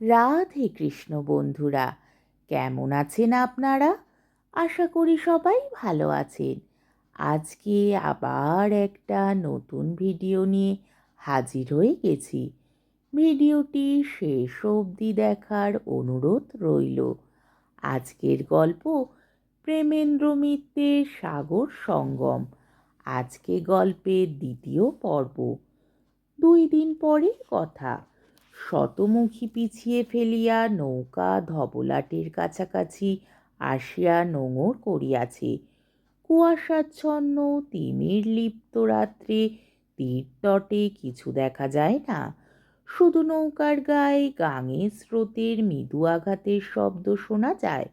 রাধে কৃষ্ণ বন্ধুরা, কেমন আছেন আপনারা? আশা করি সবাই ভালো আছেন। আজকে আবার একটা নতুন ভিডিও নিয়ে হাজির হয়ে গেছি। ভিডিওটি শেষ অবধি দেখার অনুরোধ রইল। আজকের গল্প প্রেমেন্দ্র মিত্রের সাগর সঙ্গম। আজকে গল্পের দ্বিতীয় পর্ব। দুই দিন পরের কথা। শতমুখী পিছিয়ে ফেলিয়া নৌকা ধবলাটের কাছাকাছি আসিয়া নোঙর করিয়াছে। কুয়াশাচ্ছন্ন, তিমির লিপ্ত রাত্রে তীরতটে কিছু দেখা যায় না। শুধু নৌকার গায়ে গাঙের স্রোতের মৃদু আঘাতের শব্দ শোনা যায়।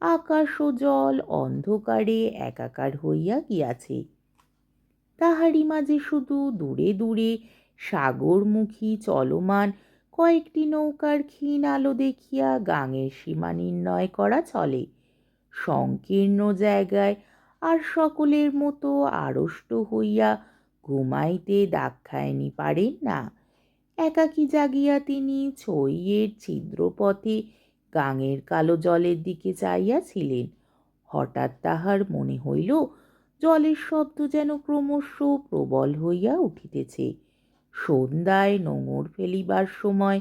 আকাশ ও জল অন্ধকারে একাকার হইয়া গিয়াছে। তাহারই মাঝে শুধু দূরে দূরে সাগরমুখী চলমান কয়েকটি নৌকার ক্ষীণ আলো দেখিয়া গাঙের সীমা নির্ণয় করা চলে। সংকীর্ণ জায়গায় আর সকলের মতো আড়ষ্ট হইয়া ঘুমাইতে দাক্ষায়নি পারেন না। একাকী জাগিয়া তিনি ছইয়ের ছিদ্রপথে গাঙের কালো জলের দিকে চাইয়াছিলেন হঠাৎ তাহার মনে হইল, জলের শব্দ যেন ক্রমশ প্রবল হইয়া উঠিতেছে। সন্ধ্যায় নোঙর ফেলিবার সময়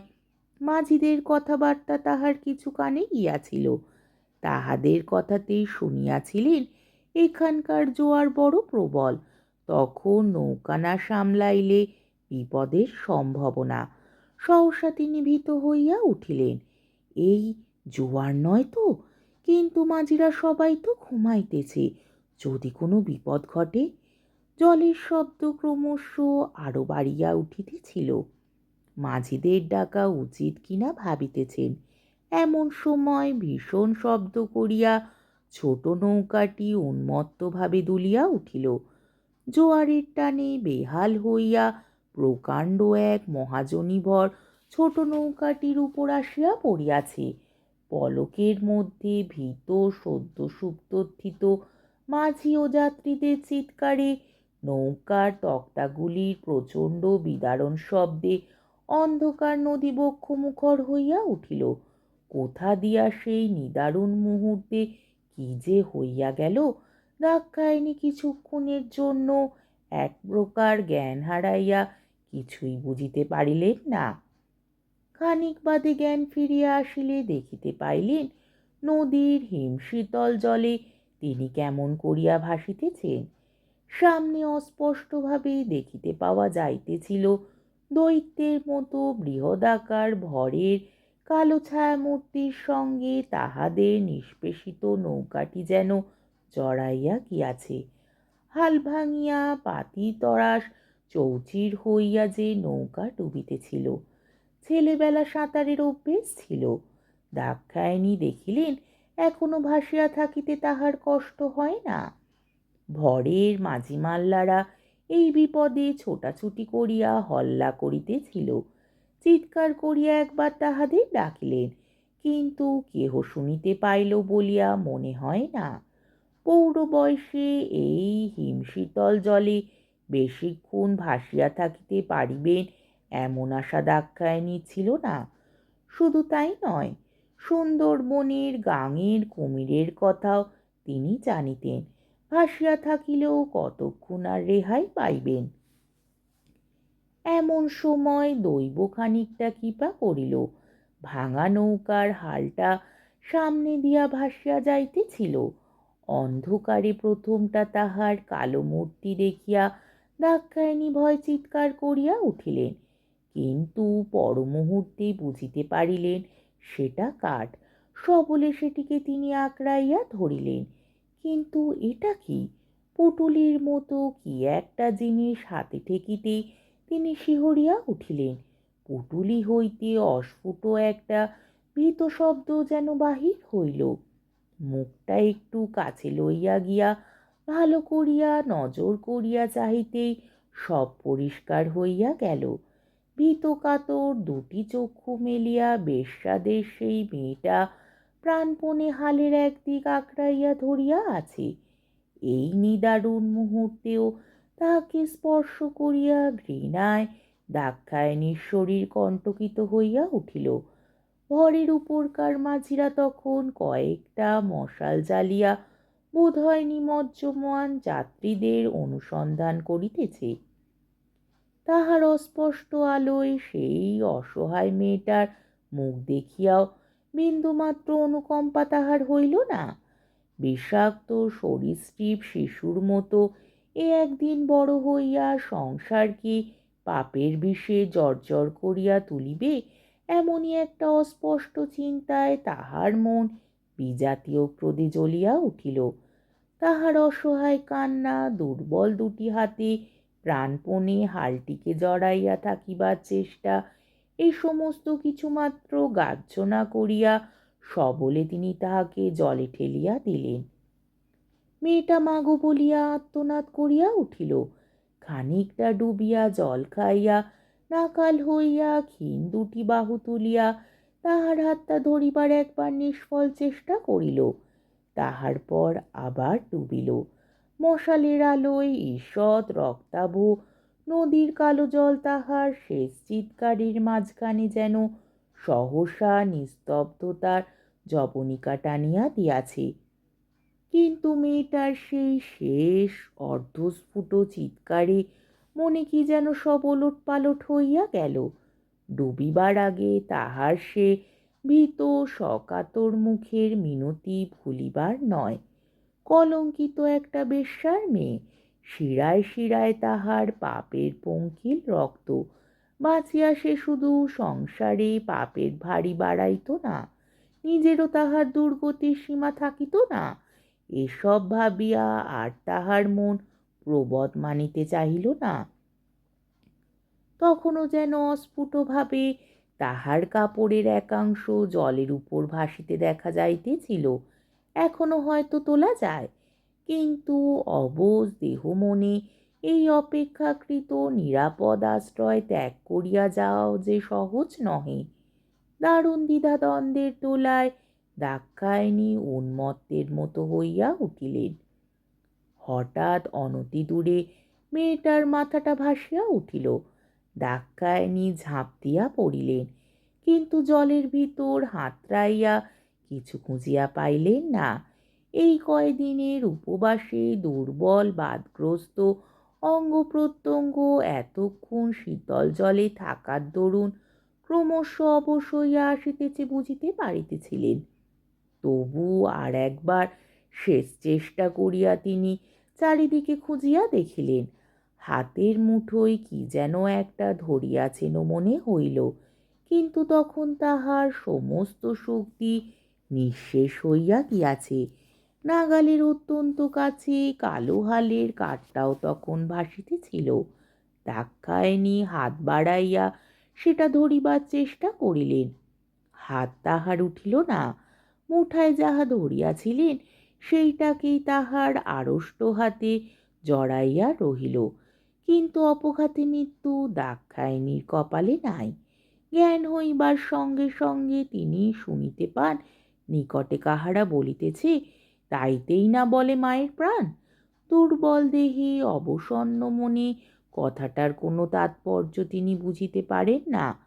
মাঝিদের কথাবার্তা তাহার কিছু কানে গিয়াছিল তাহাদের কথাতেই শুনিয়াছিলেন এখানকার জোয়ার বড় প্রবল। তখন নৌকা না সামলাইলে বিপদের সম্ভাবনা। সহসা তিনি ভীত হইয়া উঠিলেন, এই জোয়ার নয় তো? কিন্তু মাঝিরা সবাই তো ঘুমাইতেছে। যদি কোনো বিপদ ঘটে জলের শব্দ ক্রমশ আরও বাড়িয়া উঠিতেছিল। মাঝিদের ডাকা উচিত কিনা ভাবিতেছেন। এমন সময় ভীষণ শব্দ করিয়া ছোট নৌকাটি উন্মত্তভাবে দুলিয়া উঠিল। জোয়ারের টানে বেহাল হইয়া প্রকাণ্ড এক মহাজনীভর ছোট নৌকাটির উপর আসিয়া পড়িয়াছে। পলকের মধ্যে ভীত সদ্য সুপ্তথিত মাঝি ও যাত্রীদের চিৎকারে নৌকার তক্তাগুলির প্রচণ্ড বিদারণ শব্দে অন্ধকার নদী বক্ষমুখর হইয়া উঠিল। কোথা দিয়া সেই নিদারুণ মুহূর্তে কি যে হইয়া গেল দাক্ষায়নি কিছুক্ষণের জন্য এক প্রকার জ্ঞান হারাইয়া কিছুই বুঝিতে পারিলেন না। খানিক বাদে জ্ঞান ফিরিয়া আসিলে দেখিতে পাইলেন, নদীর হিমশীতল জলে তিনি কেমন করিয়া ভাসিতেছেন। সামনে অস্পষ্টভাবে দেখিতে পাওয়া যাইতেছিল দৈত্যের মতো বৃহদাকার ভরের কালো ছায়ামূর্তির সঙ্গে তাহাদের নিষ্পেষিত নৌকাটি যেন জড়াইয়া গিয়াছে। হাল ভাঙিয়া পাতি তরাস চৌচির হইয়া যে নৌকা ডুবিতেছিল, ছেলেবেলা সাঁতারের অভ্যেস ছিল। দাক্ষায়ণী দেখিলেন, এখনও ভাসিয়া থাকিতে তাহার কষ্ট হয় না। ভরের মাঝিমাল্লারা এই বিপদে ছোটাছুটি করিয়া হল্লা করিতেছিল। চিৎকার করিয়া একবার তাহাদের ডাকিলেন, কিন্তু কেহ শুনিতে পাইল বলিয়া মনে হয় না। পৌর বয়সে এই হিমশীতল জলে বেশিক্ষণ ভাসিয়া থাকিতে পারিবেন এমন আশা দাক্ষায়ণী ছিল না। শুধু তাই নয়, সুন্দরবনের গাঙের কুমিরের কথাও তিনি জানিতেন। ভাসিয়া থাকিলেও কতক্ষণ আর রেহাই পাইবেন? এমন সময় দৈব খানিকটা কৃপা করিল। ভাঙা নৌকার হালটা সামনে দিয়া ভাসিয়া যাইতেছিল। অন্ধকারে প্রথমটা তাহার কালো মূর্তি দেখিয়া দাক্ষায়ণী ভয় চিৎকার করিয়া উঠিলেন। কিন্তু পরমুহূর্তে বুঝিতে পারিলেন, সেটা কাঠ। সবলে সেটিকে তিনি আঁকড়াইয়া ধরিলেন। কিন্তু এটা কি? পুটুলির মতো কি একটা জিনিস হাতে ঠেকিতে তিনি শিহরিয়া উঠিলেন। পুটুলি হইতে অস্ফুট একটা ভীত শব্দ যেন বাহির হইল। মুখটা একটু কাছে লইয়া গিয়া ভালো করিয়া নজর করিয়া চাহিতেই সব পরিষ্কার হইয়া গেল। ভীত কাতর দুটি চক্ষু মেলিয়া বেশ্যাদের সেই মেয়েটা প্রাণপণে হালের একদিক আঁকড়াইয়া ধরিয়া আছে। এই নিদারুণ মুহূর্তেও তাহাকে স্পর্শ করিয়া ঘৃণায় দাক্ষায়ণীর শরীর কণ্টকিত হইয়া উঠিল। ঘরের উপরকার মাঝিরা তখন কয়েকটা মশাল জ্বালিয়া বোধহয় নিমজ্জমান যাত্রীদের অনুসন্ধান করিতেছে। তাহার অস্পষ্ট আলোয় সেই অসহায় মেয়েটার মুখ দেখিয়াও বিন্দুমাত্র অনুকম্পা তাহার হইল না। বিষাক্ত, সরীসৃপ শিশুর মতো এ একদিন বড় হইয়া সংসারকে পাপের বিষে জর্জর করিয়া তুলিবে? এমনই একটা অস্পষ্ট চিন্তায় তাহার মন বিজাতীয় ক্রোধে জ্বলিয়া উঠিল। তাহার অসহায় কান্না, দুর্বল দুটি হাতে প্রাণপণে হালটিকে জড়াইয়া থাকিবার চেষ্টা এই সমস্ত কিছুমাত্র গ্রাহ্য না করিয়া সবলে তিনি তাহাকে জলে ঠেলিয়া দিলেন। মেয়েটা মাগো বলিয়া আত্মনাদ করিয়া উঠিল। খানিকটা ডুবিয়া জল খাইয়া, নাকাল হইয়া ক্ষীণ দুটি বাহু তুলিয়া তাহার হাতটা ধরিবার একবার নিষ্ফল চেষ্টা করিল। তাহার পর আবার ডুবিল। মশালের আলোয় ঈষৎ রক্তাভ নদীর কালো জল তাহার শেষ চিৎকারের মাঝখানে যেন সহসা নিস্তব্ধতার জবনিকা টানিয়া দিয়াছে। কিন্তু মেয়েটার সেই শেষ অর্ধস্ফুট চিৎকারে মনে কি যেন সব ওলট পালট হইয়া গেল। ডুবিবার আগে তাহার সে ভীত সকাতর মুখের মিনতি ভুলিবার নয়। কলঙ্কিত একটা বেশ্যার মেয়ে শিরায় শিরায় তাহার পাপের পঙ্কিল রক্ত। বাঁচিয়া সে শুধু সংসারে পাপের ভারী বাড়াইত না, নিজেরও তাহার দুর্গতির সীমা থাকিত না। এসব ভাবিয়া আর তাহার মন প্রবদ মানিতে চাহিল না। তখনও যেন অস্ফুটভাবে তাহার কাপড়ের একাংশ জলের উপর ভাসিতে দেখা যাইতেছিল। এখনও হয়তো তোলা যায়। কিন্তু অবজ দেহ মনে এই অপেক্ষাকৃত নিরাপদ আশ্রয় ত্যাগ করিয়া যাওয়াও যে সহজ নহে। দারুণ দ্বিধাদ্বন্দ্বের তোলায় দাক্ষায়ণী উন্মত্তের মতো হইয়া উঠিলেন। হঠাৎ অনতি দূরে মেয়েটার মাথাটা ভাসিয়া উঠিল। দাক্ষায়ণী ঝাঁপ দিয়া পড়িলেন, কিন্তু জলের ভিতর হাতড়াইয়া কিছু খুঁজিয়া পাইলেন না। এই কয়দিনের উপবাসে দুর্বল, বাদগ্রস্ত অঙ্গ প্রত্যঙ্গ এতক্ষণ শীতল জলে থাকার দরুন ক্রমশ অবশ হইয়া আসিতেছে বুঝিতে পারিতেছিলেন। তবু আর একবার শেষ চেষ্টা করিয়া তিনি চারিদিকে খুঁজিয়া দেখিলেন, হাতের মুঠোয় কি যেন একটা ধরিয়াছেন মনে হইল, কিন্তু তখন তাহার সমস্ত শক্তি নিঃশেষ হইয়া গিয়াছে। নাগালের অত্যন্ত কাছে, কালো হালের কাঠটাও তখন ভাসিতেছিল দাক্ষায়ণী হাত বাড়াইয়া সেটা ধরিবার চেষ্টা করিলেন। হাত তাহার উঠিল না, মুঠায় যাহা ধরিয়াছিলেন, সেইটাকেই তাহার আড়ষ্ট হাতে জড়াইয়া রহিল। কিন্তু অপঘাতে মৃত্যু দাক্ষায়ণীর কপালে নাই। জ্ঞান হইবার সঙ্গে সঙ্গে তিনি শুনিতে পান, নিকটে কাহারা বলিতেছে তাইতেই না বলে মায়ের প্রাণ। দুর্বল দেহে অবসন্ন মনে কথাটার কোনো তাৎপর্য তিনি বুঝিতে পারেন না।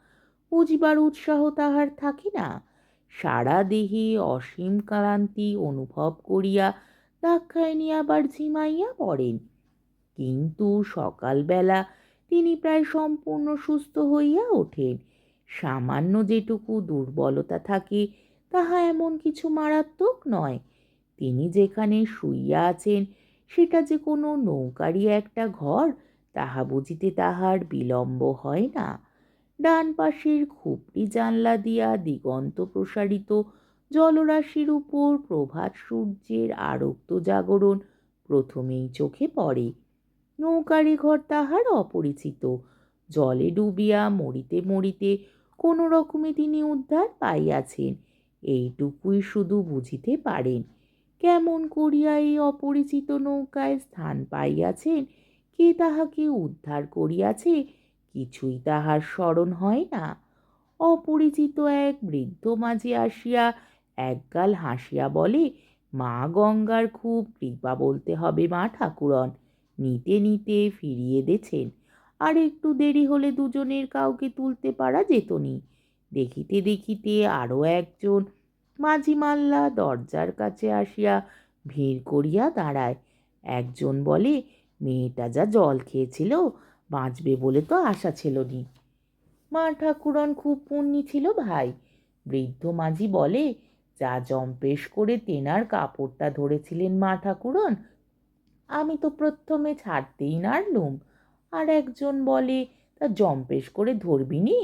বুঝিবার উৎসাহ তাহার থাকে না। সারা দেহে অসীম ক্লান্তি অনুভব করিয়া দাক্ষায়ণী আবার ঝিমাইয়া পড়েন। কিন্তু সকালবেলা তিনি প্রায় সম্পূর্ণ সুস্থ হইয়া ওঠেন। সামান্য যেটুকু দুর্বলতা থাকে, তাহা এমন কিছু মারাত্মক নয়। তিনি যেখানে শুইয়া আছেন, সেটা যে কোনো নৌকারই একটা ঘর, তাহা বুঝিতে তাহার বিলম্ব হয় না। ডান পাশের খুপড়ি জানলা দিয়া দিগন্ত প্রসারিত জলরাশির উপর প্রভাত সূর্যের আরক্ত জাগরণ প্রথমেই চোখে পড়ে। নৌকারি ঘর তাহার অপরিচিত। জলে ডুবিয়া মরিতে মরিতে কোনো রকমে তিনি উদ্ধার পাইয়াছেন, এইটুকুই শুধু বুঝিতে পারেন। কেমন করিয়া এই অপরিচিত নৌকায় স্থান পাইয়াছেন? কে তাহাকে উদ্ধার করিয়াছে? কিছুই তাহার স্মরণ হয় না। অপরিচিত এক বৃদ্ধ মাঝে আসিয়া একগাল হাসিয়া বলে, মা গঙ্গার খুব কৃপা বলতে হবে মা ঠাকুরন। নিতে নিতে ফিরিয়ে দেছেন। আর একটু দেরি হলে দুজনের কাউকে তুলতে পারা যেত নি। দেখিতে দেখিতে আরও একজন মাঝি মাল্লা দরজার কাছে আসিয়া ভিড় করিয়া দাঁড়ায়। একজন বলে, মেয়েটা যা জল খেয়েছিল, বাঁচবে বলে তো আশা ছিল নি। মা ঠাকুরন খুব পুণ্যি ছিল ভাই। বৃদ্ধ মাঝি বলে, যা জম্পেশ করে তেনার কাপড়টা ধরেছিলেন মা ঠাকুরন, আমি তো প্রথমে ছাড়তেই নাড়লুম। আর একজন বলে, তা জম্পেশ করে ধরবিনি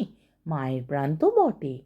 মায়ের প্রাণ তো বটে।